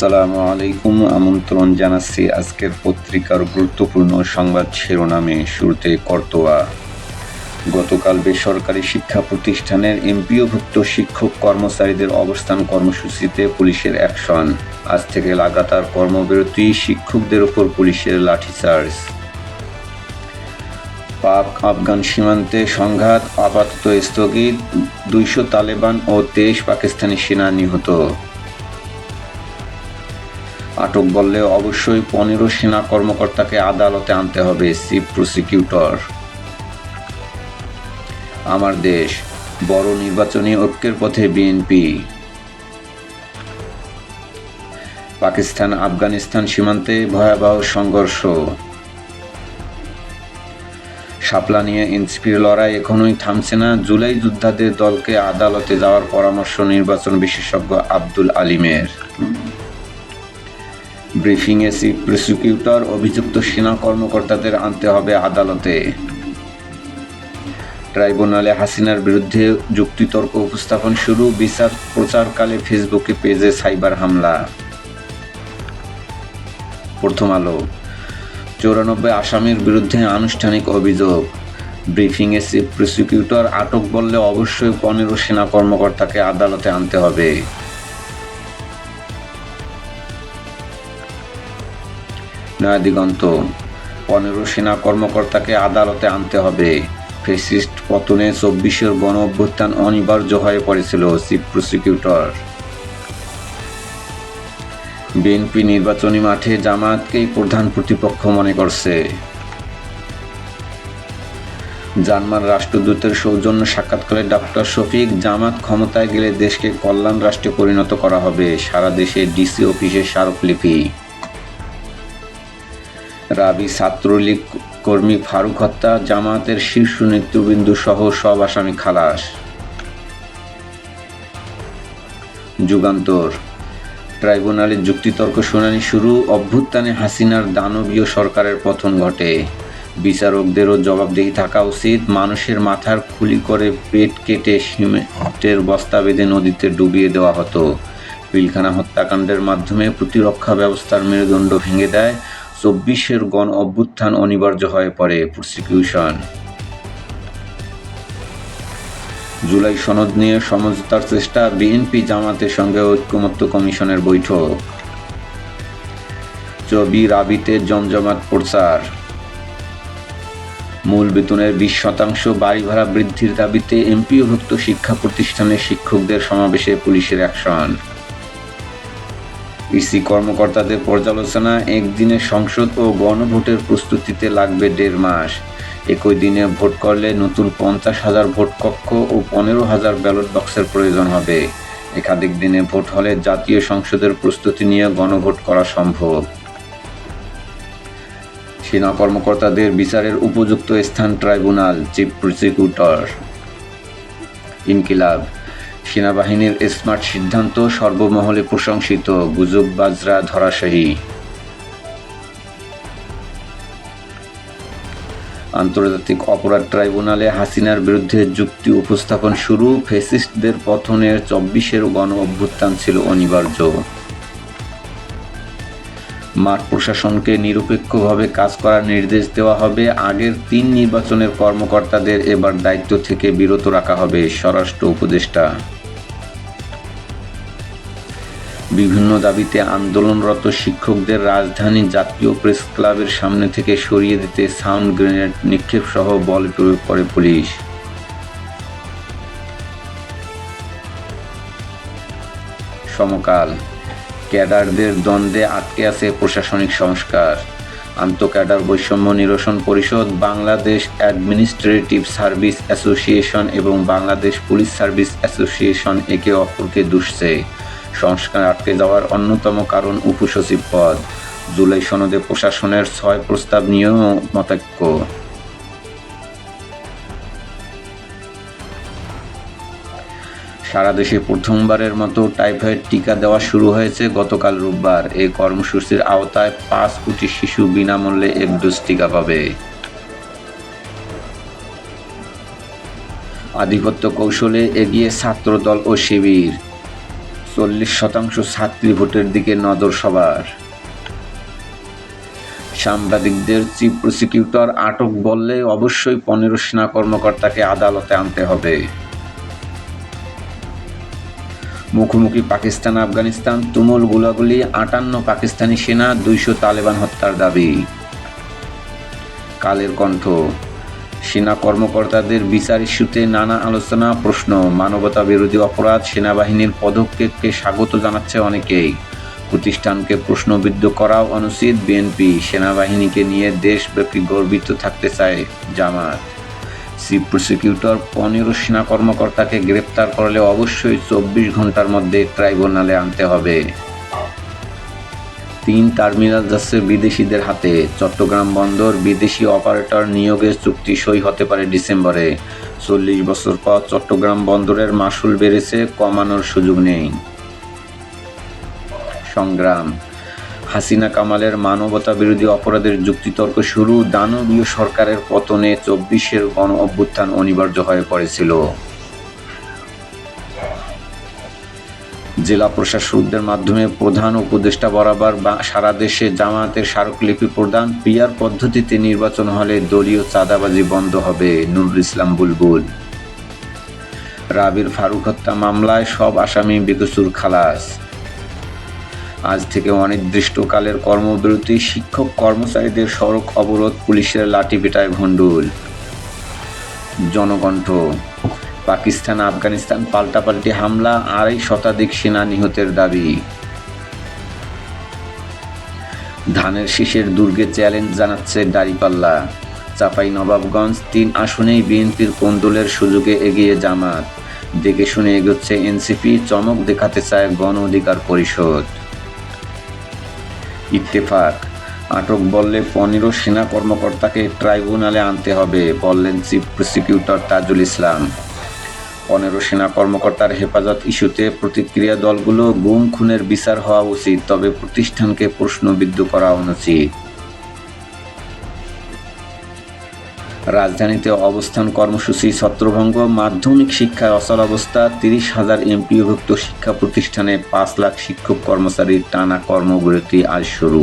আসসালামু আলাইকুম। আমন্ত্রণ জানাচ্ছি আজকের পত্রিকার গুরুত্বপূর্ণ সংবাদ শিরোনামে। শুরুতে কর্তোয়া। গতকাল বেসরকারি শিক্ষা প্রতিষ্ঠানের এমপিওভুক্ত শিক্ষক কর্মচারীদের অবস্থান কর্মসূচিতে পুলিশের অ্যাকশন। আজ থেকে লাগাতার কর্মবিরতি, শিক্ষকদের ওপর পুলিশের লাঠিচার্জ। পাক আফগান সীমান্তে সংঘাত আপাতত স্থগিত। দুইশো তালেবান ও তেইশ পাকিস্তানি সেনা নিহত। আটক বললে অবশ্যই পনেরো সেনা কর্মকর্তাকে আদালতে আনতে হবে, চিফ প্রসিকিউটর। আমার দেশ, বড় নির্বাচনী ঐক্যের পথে বিএনপি। পাকিস্তান, আফগানিস্তান সীমান্তে ভয়াবহ সংঘর্ষ। শাপলা নিয়ে এনসিপির লড়াই এখনোই থামছে না। জুলাই যোদ্ধাদের দলকে আদালতে যাওয়ার পরামর্শ নির্বাচন বিশেষজ্ঞ আব্দুল আলিমের। ব্রিফিংয়ে চিফ প্রসিকিউটর অভিযুক্ত সেনা কর্মকর্তাদের আনতে হবে আদালতে। ট্রাইব্যুনালে হাসিনার বিরুদ্ধে যুক্তিতর্ক উপস্থাপন শুরু, বিচার প্রচারকালে ফেসবুকে পেজে সাইবার হামলা। প্রথম আলো, চৌরানব্বই আসামির বিরুদ্ধে আনুষ্ঠানিক অভিযোগ। ব্রিফিংয়ে চিফ প্রসিকিউটর আটক বললে অবশ্যই পনেরো সেনা কর্মকর্তাকে আদালতে আনতে হবে। নয়াদিগন্ত পনেরো সেনা কর্মকর্তাকে আদালতে আনতে হবে। ফেসিস্ট পতনে চব্বিশের গণ অভ্যুত্থান অনিবার্য হয়ে পড়েছিল চিফ প্রসিকিউটর। বিএনপি নির্বাচনী মাঠে জামায়াতকেই প্রধান প্রতিপক্ষ মনে করছে। জার্মান রাষ্ট্রদূতের সৌজন্য সাক্ষাৎকারে ডক্টর শফিক, জামাত ক্ষমতায় গেলে দেশকে কল্যাণ রাষ্ট্রে পরিণত করা হবে। সারা দেশে ডিসি অফিসে স্মারকলিপি। রাবি ছাত্রলীগ কর্মী ফারুক হত্যা জামাতের শীর্ষ নেতৃবৃন্দু সহ সব আসামি খালাস। যুগান্তর। ট্রাইব্যুনালে যুক্তিতর্ক শুনানি শুরু, অভ্যুত্থানে হাসিনার দানবীয় সরকারের পতন ঘটে। বিচারকদেরও জবাবদিহি থাকা উচিত, মানুষের মাথার খুলি করে পেট কেটে সিমেন্টের বস্তা বেঁধে নদীতে ডুবিয়ে দেওয়া হতো। পিলখানা হত্যাকাণ্ডের মাধ্যমে প্রতিরক্ষা ব্যবস্থার মেরুদণ্ড ভেঙে দেয় চব্বিশের গণ অভ্যুত্থান অনিবার্য হয়ে পড়ে প্রসিকিউশন। জুলাই সনদ নিয়ে সমঝোতার চেষ্টা বিএনপি জামাতের সঙ্গে ঐক্যমত্য কমিশনের বৈঠক। চবি রাবিতে জমজমাট প্রচার। মূল বেতনের বিশ শতাংশ বাড়ি ভাড়া বৃদ্ধির দাবিতে এমপিওভুক্ত শিক্ষা প্রতিষ্ঠানের শিক্ষকদের সমাবেশে পুলিশের অ্যাকশন। ইসি কর্মকর্তাদের পর্যালোচনা, একদিনে সংসদ ও গণভোটের প্রস্তুতিতে লাগবে দেড় মাস। একই দিনে ভোট করলে নতুন পঞ্চাশ হাজার ভোট কক্ষ ও পনেরো হাজার ব্যালট বক্সের প্রয়োজন হবে। একাধিক দিনে ভোট হলে জাতীয় সংসদের প্রস্তুতি নিয়ে গণভোট করা সম্ভব। সেনা কর্মকর্তাদের বিচারের উপযুক্ত স্থান ট্রাইব্যুনাল, চিফ প্রসিকিউটর। ইনকিলাব সেনাবাহিনীর স্মার্ট সিদ্ধান্ত সর্বমহলে প্রশংসিত, গুজব বাজরা ধরাশায়ী। আন্তর্জাতিক অপরাধ ট্রাইব্যুনালে হাসিনার বিরুদ্ধে যুক্তি উপস্থাপন শুরু ফেসিস্টদের পথনের চব্বিশের গণ অভ্যুত্থান ছিল অনিবার্য। মাঠ প্রশাসনকে নিরপেক্ষভাবে কাজ করার নির্দেশ দেওয়া হবে, আগের তিন নির্বাচনের কর্মকর্তাদের এবার দায়িত্ব থেকে বিরত রাখা হবে, স্বরাষ্ট্র উপদেষ্টা। বিভিন্ন দাবিতে আন্দোলনরত শিক্ষকদের রাজধানী জাতীয় প্রেস ক্লাবের সামনে থেকে সরিয়ে দিতে সাউন্ড গ্রেনেড নিক্ষেপ সহ বল প্রয়োগ করে পুলিশ। সমকাল, ক্যাডারদের দ্বন্দ্বে আটকে আছে প্রশাসনিক সংস্কার। আন্তঃক্যাডার বৈষম্য নিরসন পরিষদ, বাংলাদেশ অ্যাডমিনিস্ট্রেটিভ সার্ভিস অ্যাসোসিয়েশন এবং বাংলাদেশ পুলিশ সার্ভিস অ্যাসোসিয়েশন একে অপরকে দুষছে। সংস্কার আটকে যাওয়ার অন্যতম কারণ উপসচিব পদ। জুলাই সনদে প্রশাসনের ছয় প্রস্তাব নিয়েও মতাক্য। সারা দেশে প্রথমবারের মতো টাইফয়েড টিকা দেওয়া শুরু হয়েছে গতকাল রোববার। এই কর্মসূচির আওতায় পাঁচ কোটি শিশু বিনামূল্যে এক ডোজ টিকা পাবে। আধিপত্য কৌশলে এগিয়ে ছাত্রদল ও শিবির। চল্লিশ শতাংশ ছাত্রী ভোটের দিকে নজর সবার। সাংবাদিকদের চিফ প্রসিকিউটর আটক বললে অবশ্যই পনেরো সেনা কর্মকর্তাকে আদালতে আনতে হবে। মুখোমুখি পাকিস্তান, আফগানিস্তান, তুমুল গোলাগুলি, আটান্ন পাকিস্তানি সেনা, দুইশো তালেবান হত্যার দাবি। কালের কণ্ঠ সেনা কর্মকর্তাদের বিচার ইস্যুতে নানা আলোচনা, প্রশ্ন, মানবতা বিরোধী অপরাধ, সেনাবাহিনীর পদক্ষেপকে স্বাগত জানাচ্ছে অনেকেই। প্রতিষ্ঠানকে প্রশ্নবিদ্ধ করাও অনুচিত, বিএনপি সেনাবাহিনীকে নিয়ে দেশব্যাপী গর্বিত থাকতে চায় জামাত। চিফ প্রসিকিউটর পনেরো সেনা কর্মকর্তাকে গ্রেপ্তার করলে অবশ্যই চব্বিশ ঘণ্টার মধ্যে ট্রাইব্যুনালে আনতে হবে। তিন টার্মিনাল যাচ্ছে বিদেশিদের হাতে। চট্টগ্রাম বন্দর বিদেশি অপারেটর নিয়োগের চুক্তি সই হতে পারে ডিসেম্বরে। চল্লিশ বছর পর চট্টগ্রাম বন্দরের মাসুল বেড়েছে, কমানোর সুযোগ নেই। সংগ্রাম। হাসিনা কামালের মানবতা বিরোধী অপরাধের যুক্তিতর্ক শুরু। দানবীয় সরকারের পতনে চব্বিশের গণ অভ্যুত্থান অনিবার্য হয়ে পড়েছিল। জেলা প্রশাসকদের মাধ্যমে প্রধান উপদেষ্টা বরাবর বা- সারা দেশে জামায়াতের স্মারকলিপি প্রদান পিয়ার পদ্ধতিতে নির্বাচন হলে দলীয় চাঁদাবাজি বন্ধ হবে, নুরুল ইসলাম বুলবুল। রাবির ফারুক হত্যা মামলায় সব আসামি বেকসুর খালাস। আজ থেকে অনির্দিষ্টকালের কর্মবিরতি, শিক্ষক কর্মচারীদের সড়ক অবরোধ, পুলিশের লাঠি পেটায় ভণ্ডুল। জনকণ্ঠ পাকিস্তান আফগানিস্তান পাল্টাপাল্টি হামলা আড়াই শতাধিক সেনা নিহতের দাবি। ধানের শীষের দুর্গে চ্যালেঞ্জ জানাচ্ছে দাঁড়িপাল্লা চাপাই নবাবগঞ্জ তিন আসনেই বিএনপির কোন্দলের সুযোগে এগিয়ে জামাত। দেখে শুনে এগোচ্ছে এনসিপি, চমক দেখাতে চায় গণ অধিকার পরিষদ। ইত্তেফাক, আটক বললে পনেরো সেনা কর্মকর্তাকে ট্রাইব্যুনালে আনতে হবে, বললেন চিফ প্রসিকিউটর তাজুল ইসলাম। পনেরো সেনা কর্মকর্তার হেফাজত ইস্যুতে প্রতিক্রিয়া দলগুলো গুম খুনের বিচার হওয়া উচিত, তবে প্রতিষ্ঠানকে প্রশ্নবিদ্ধ করা অনুচিত। রাজধানীতে অবস্থান কর্মসূচি ছত্রভঙ্গ, মাধ্যমিক শিক্ষায় অচল অবস্থা, তিরিশ হাজার এমপিওভুক্ত শিক্ষা প্রতিষ্ঠানে পাঁচ লাখ শিক্ষক কর্মচারীর টানা কর্মবিরতি আজ শুরু।